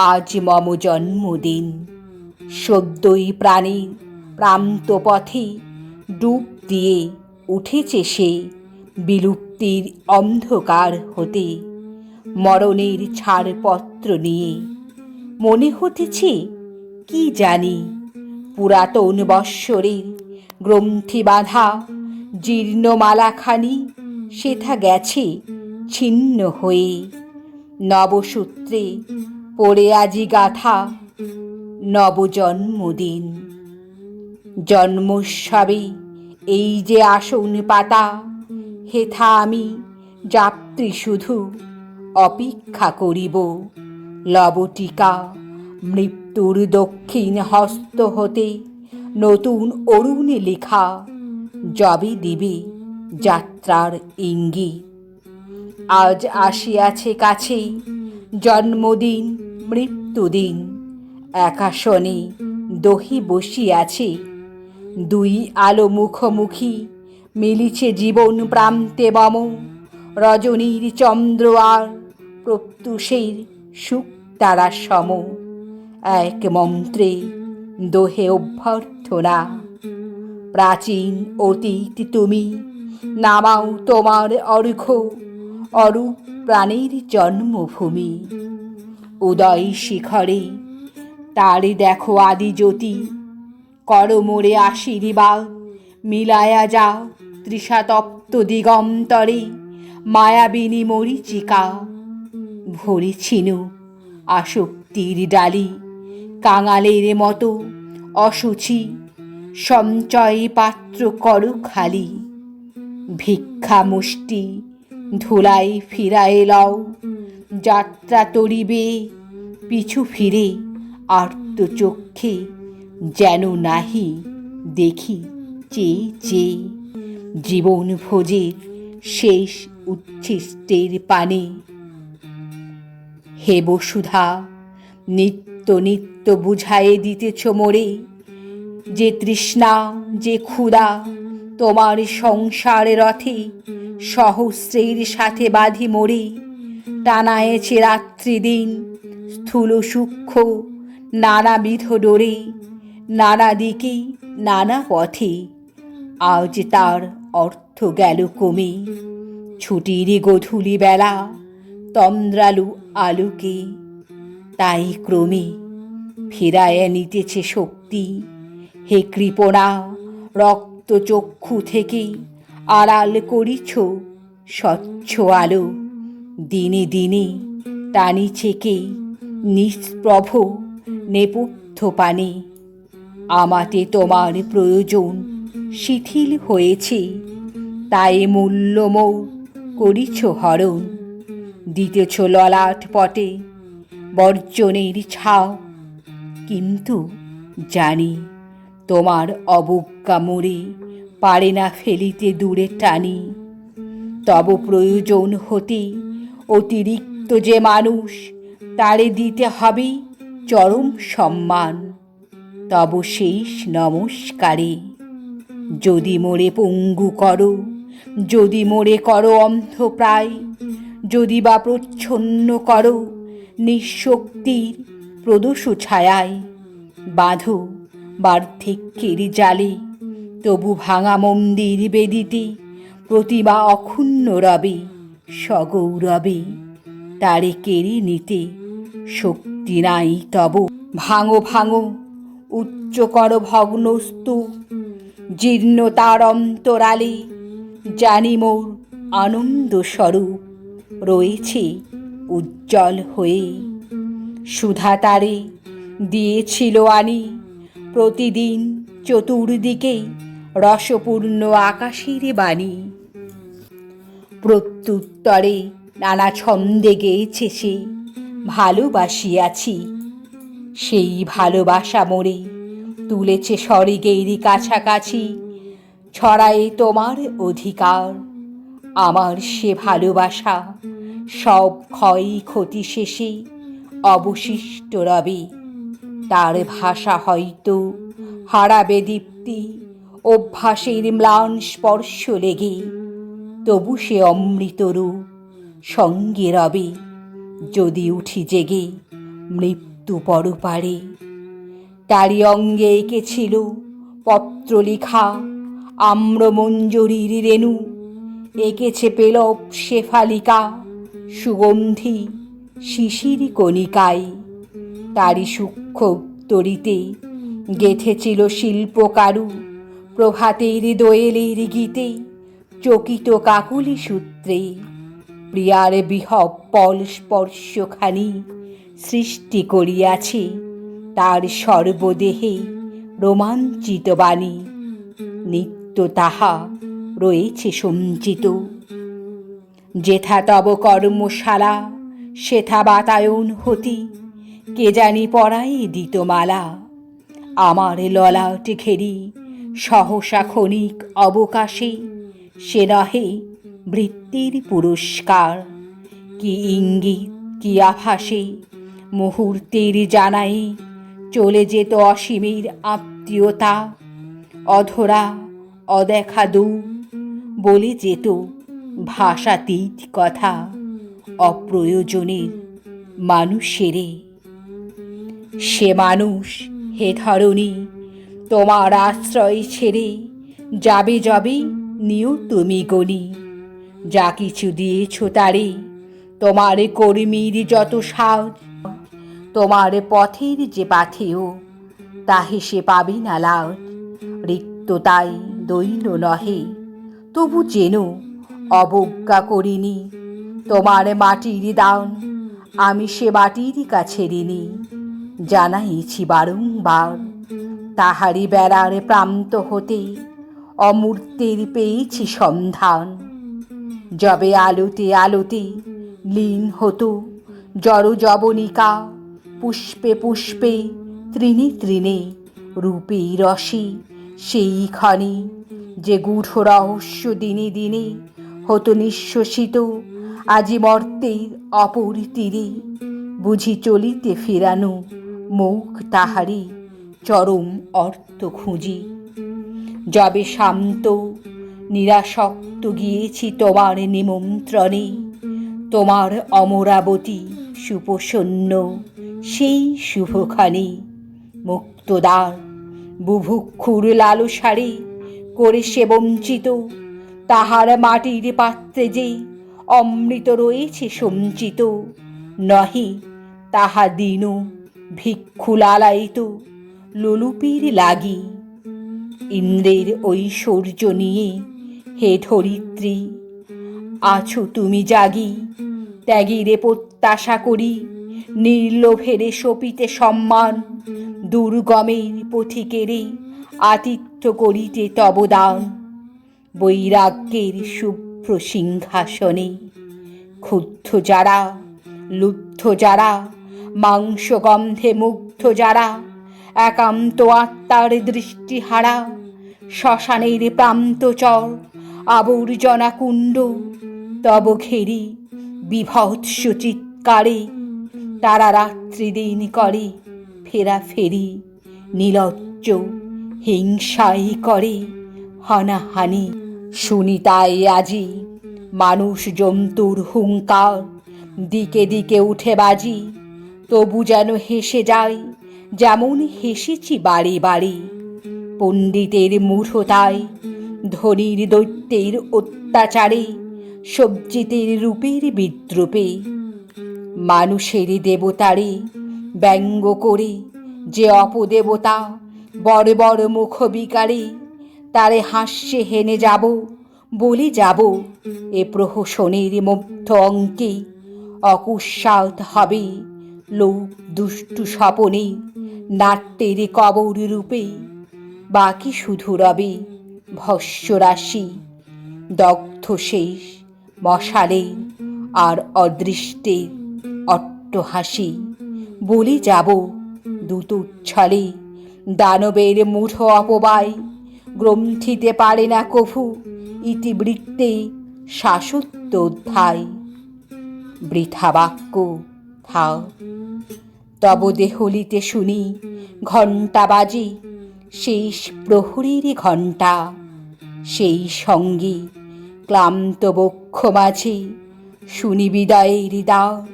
আজ মম জন্মদিন। সদ্যই প্রাণীর প্রান্ত পথে ডুব দিয়ে উঠেছে সে বিলুপ্তির অন্ধকার হতে। মরণের ছাড়পত্র নিয়ে মনে হতেছে, কি জানি? পুরাতন বৎসরের গ্রন্থি বাঁধা জীর্ণমালাখানি সেথা গেছে ছিন্ন হয়ে। নবসূত্রে পড়ে আজি গাথা নবজন্মদিন। জন্মোৎসবে এই যে আসন পাতা, হেথা আমি যাত্রী শুধু অপেক্ষা করিব। লবটিকা মৃত্যুর দক্ষিণ হস্ত হতে নতুন অরুণে লেখা জবে দিবে যাত্রার ইঙ্গিত আজ আসিয়াছে কাছে জন্মদিন মৃত্যুদিন। একাশনে দহি বসিয়াছে। দুই আলো মুখোমুখি মিলিছে জীবন প্রান্তে বম। রজনীর চন্দ্র আর প্রত্যুষের সুখ তারা সম। এক মন্ত্রে দোহে অভ্যর্থনা। প্রাচীন অতীত তুমি, নামাও তোমার অর্ঘ অরূপ প্রাণীর জন্মভূমি। উদয় শিখরে। তারে দেখো আদি জ্যোতি। কর মোড়ে আশীর্বাদ। মিলায়া যা তৃষাতপ্ত দিগন্তরে। মায়াবিনী মরিচিকা। ভরি ছিনু আসক্তির ডালি। কাঙালের মতো অসুচি সঞ্চয় পাত্র করু খালি। ভিক্ষা মুষ্টি ধুলাই ফিরায়ে লও। যাত্রা তরিবে, পিছু ফিরে আর্ত চক্ষে যেন নাহি দেখি চেয়ে চেয়ে। জীবন ভোজের শেষ উচ্ছিষ্টের পানে হে বসুধা, নিত্য নিত্য বুঝায়ে দিতেছ মোরে যে তৃষ্ণা, যে ক্ষুধা তোমার সংসার রথে সহস্রের সাথে বাঁধি মোরে। টানায়েছে রাত্রি দিন স্থূল সূক্ষ্ম, নানাবিধ ডোরে, নানা দিকে নানা পথে। আজ তার অর্থ গেল কমে। ছুটির গধূলি বেলা, তন্দ্রালু আলোকে। তাই ক্রমে ফেরায় নিতেছে শক্তি। হে কৃপণা রক্ত চক্ষু থেকে আড়াল করিছ স্বচ্ছ আলো। দিনে দিনে টানি কে নিষ্প্রভ নেপথ্য পানে আমাতে তোমার প্রয়োজন শিথিল হয়েছে, তাই মূল্যমৌ করিছ হরণ। দিতেছ ললাট পটে বর্জনের ছাও কিন্তু জানি তোমার অবজ্ঞা মোরে পারে না ফেলিতে দূরে টানি। তব প্রয়োজন হতে অতিরিক্ত যে মানুষ, তারে দিতে হবে চরম সম্মান। তব শেষ নমস্কারে। যদি মোরে পঙ্গু করো, যদি মোরে করো অন্ধপ্রায়, যদি বা প্রচ্ছন্ন করো, নিঃশক্তির প্রদোষ ছায়ায়, বাঁধো বার্ধক্যের জালে, তবু ভাঙা মন্দির বেদিতে প্রতিমা অক্ষুণ্ণ রবে। সগৌরবে তারে কেড়ে নিতে শক্তি নাই তব। ভাঙো ভাঙো, উচ্চ কর ভগ্নস্তু জীর্ণ তার অন্তরালে জানি মোর আনন্দ স্বরূপ রয়েছে উজ্জ্বল হয়ে। সুধা তারে দিয়েছিল আনি প্রতিদিন চতুর্দিকে রসপূর্ণ আকাশের বাণী। প্রত্যুত্তরে নানা ছন্দে গেয়েছে সে, ভালোবাসিয়াছি। সেই ভালোবাসা মোরে তুলেছে স্বর্গেরই কাছাকাছি, ছড়ায় তোমার অধিকার। আমার সে ভালোবাসা সব ক্ষয় ক্ষতি শেষে অবশিষ্ট রবে। তার ভাষা হয়তো হারাবে দীপ্তি, অভ্যাসের ম্লান স্পর্শ লেগে। তবু সে অমৃতরু সঙ্গে রবে। যদি উঠি জেগে, মৃত্যু পরপারে তারি অঙ্গে এঁকেছিল পত্রলেখা, আম্রমঞ্জরীর রেণু। এঁকেছে পেলব শেফালিকা, সুগন্ধি শিশির কণিকায়। তারই সূক্ষ্ম তরিতে গেথেছিল শিল্পকারু প্রভাতের দোয়েলের গীতে। চকিত কাকুলি সূত্রে। প্রিয়ার বিহব স্পর্শখানি সৃষ্টি করিয়াছে। তার সর্বদেহে রোমাঞ্চিত বাণী। নিত্য তাহা রয়েছে সঞ্চিত। যেথা তব কর্মশালা, সেথা বাতায়ন হতি। কে জানি পড়াই দিত মালা। আমার ললাট ঘেরি সহসা ক্ষণিক অবকাশে সে নহে বৃত্তির পুরস্কার। কি ইঙ্গিত, কি আভাসে মুহূর্তের জানাই চলে যেত অসীমের আত্মীয়তা। অধরা, অদেখা দু বলে যেত ভাষাতীত কথা অপ্রয়োজনের মানুষেরে। সে মানুষ হে ধরণী, তোমার আশ্রয় ছেড়ে যাবে যাবে নিও তুমি গণি যা কিছু দিয়েছ তারে তোমার কর্মীর যত সাজ তোমার পথের যে পাথেও তাহে সে পাবে না লাভ রিক্ত তাই দৈন নহে। তবু যেন অবজ্ঞা করিনি। তোমার মাটির দান আমি সে মাটির কাছে ঋণী জানাইছি বারংবার তাহারি বেড়ার প্রান্ত হতে অমূর্তের পেয়েছি সন্ধান। যবে আলোতে আলোতে লীন হতো, জড় জবনিকা পুষ্পে পুষ্পে, তৃণে তৃণে রূপে রসে সেই ক্ষণে যে গূঢ় রহস্য দিনে দিনে হতো নিঃশ্বসিত আজি মর্তের অপর তীরে বুঝি চলিতে ফেরানো মুখ তাহারি চরম অর্থ খুঁজি। যবে শান্ত, নিরাসক্ত গিয়েছি তোমার নিমন্ত্রণে। তোমার অমরাবতী সুপ্রসন্ন, সেই শুভখানি। মুক্তদার বুভুক্ষুর লালসারে করে সে বঞ্চিত, তাহার মাটির পাত্রে যে অমৃত রয়েছে সঞ্চিত, নহে তাহা দিন ভিক্ষু লালায়িত লোলুপীর লাগি। ইন্দ্রের ঐশ্বর্য নিয়ে। হে ধরিত্রী, আছো তুমি জাগি, ত্যাগীরে প্রত্যাশা করি, নির্লোভেরে সপিতে সম্মান, দুর্গমের পথিকেরে আতিথ্য করিতে তবদান। বৈরাগ্যের শুভ্র সিংহাসনে ক্ষুব্ধ যারা, লুব্ধ যারা, মাংসগন্ধে মুগ্ধ যারা একান্ত আত্মার দৃষ্টিহারা, শ্মশানের প্রান্ত চর, আবর্জনা কুণ্ড, তব ঘেরি, বিভৎস চিৎকারে, তারা রাত্রি দিন করে ফেরা ফেরি নিলজ্জ হিংসাই করে, হানাহানি। শুনি তাই আজি, মানুষ জন্তুর হুঙ্কার, দিকে দিকে উঠে বাজি, তবু যেন হেসে যায় যেমন হেসেছি বাড়ি বাড়ি। পণ্ডিতের মূঢ়তায়, ধনীর দৈত্যের অত্যাচারে, সবজিতের রূপের বিদ্রুপে, মানুষের দেবতারে ব্যঙ্গ করে যে অপদেবতা বড় বড় মুখ বিকারে, তারে হাস্যে হেনে যাব, বলে যাব, এ প্রহসনের মধ্য অঙ্কে অকুস্বাদ হবে। লোক দুষ্টু স্বপনে, নাট্যের কবর রূপে, বাকি শুধু রবে ভস্যরাশি দগ্ধ শেষ মশালে আর অদৃষ্টের অট্টহাসি বলে যাব দুতুচ্ছলে দানবের মূঢ় অপবায়, গ্রন্থিতে পারে না কভু ইতিবৃত্তে শাসত্ব অধ্যায়। বৃথা বাক্য থাও তব দেহলিতে শুনি ঘণ্টা বাজে, শেষ প্রহরীর ঘণ্টা। সেই সঙ্গে ক্লান্ত বক্ষ মাঝে শুনি বিদায়ের দা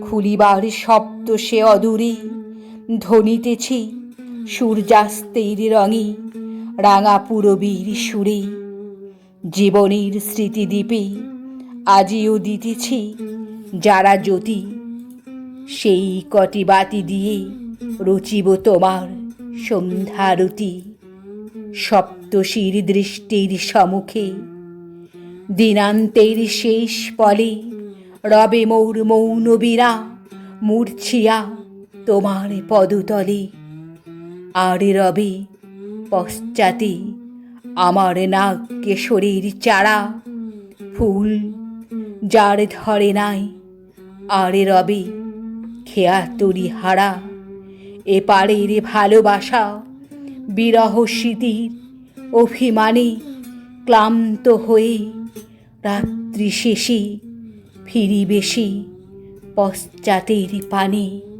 খুলিবার শব্দ সে অদূরে ধ্বনিতেছে সূর্যাস্তের রঙে রাঙা পুরবীর সুরে। জীবনের স্মৃতিদ্বীপে আজিও দিতেছি যারা জ্যোতি সেই কটি বাতি দিয়ে রচিব তোমার সন্ধ্যারতি সপ্তশীর দৃষ্টির সম্মুখে দিনান্তের শেষ পলে রবে মৌর মৌন বীরা মূর্ছিয়া তোমার পদতলে। আর রবে পশ্চাতে আমার নাগ কেশরীর চারা ফুল যার ধরে নাই। আরে রবে খেয়া তরি হারা এপারের ভালোবাসা, বিরহ স্মৃতির অভিমানে ক্লান্ত হয়ে রাত্রি শেষে ফিরি বেশি পশ্চাতের পানে।